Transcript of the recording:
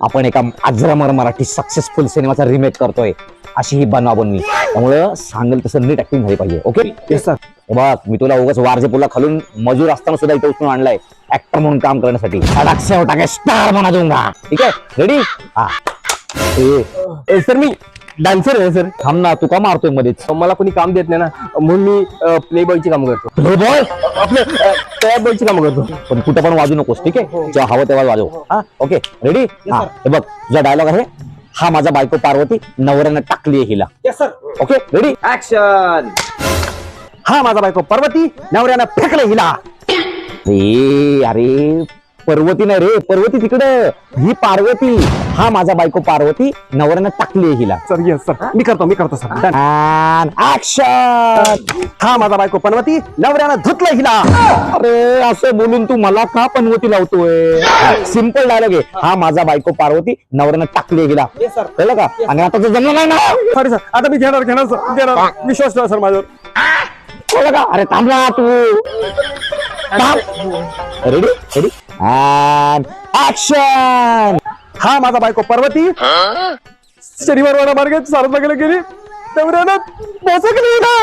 आपण एका अजरामर मराठी सक्सेसफुल सिनेमाचा रिमेक करतोय. अशी ही बनवा बनवी त्यामुळं सांगेल तसं नीट ऍक्टिंग झाली पाहिजे ओके सर बघ मी तुला उगाच वारजेपूरला खालून मजूर असताना सुद्धा इथे उचलून आणलाय ऍक्टर म्हणून काम करण्यासाठी. स्टार बना दूंगा ठीक आहे? रेडी हा. सर मी डान्सर आहे सर थांब ना तू का मारतोय मध्येच? मला कोणी काम देत नाही ना म्हणून मी प्ले बॉयची काम करतो. प्ले बॉय आपलं तयार बॉयची काम करतो. पण कुठं पण वाजू नकोस ठीक आहे? जेव्हा हवं तेव्हा वाजव. हा. ओके रेडी हा हे बघ तुझा डायलॉग आहे हा माझा बायको पार्वती नवऱ्यानं टाकली हिला. Yes sir okay ready action हा माझा बायको पर्वती नवऱ्यानं फेकलं हिला. रे अरे पर्वती नाही रे पर्वती तिकडं. ही पार्वती. हा माझा बायको पार्वती. नवऱ्यानं टाकली हिला. Sir yes sir. मी करतो मी करतो सर. Done. ऍक्शन हा माझा बायको पर्वती नवऱ्यानं धुतलं हिला. अरे असं बोलून तू मला का पनवती लावतोय? सिंपल डायलॉग आहे. हा माझा बायको पार्वती. नवऱ्यानं टाकली हिला. Sir. कळलं का? आणि आता तर जमलं नाही ना? सॉरी सर आता मी घेणार घेणार सर घेणार. विश्वास ठेवा सर माझ्यावर. कळलं का? अरे थांब ना तू. रेडी रेडी ऍक्शन हा माझा बायको पर्वती. शनिवार वाडा मार्गे सारथ बघायला गेली. नवऱ्यानं पोचकली ना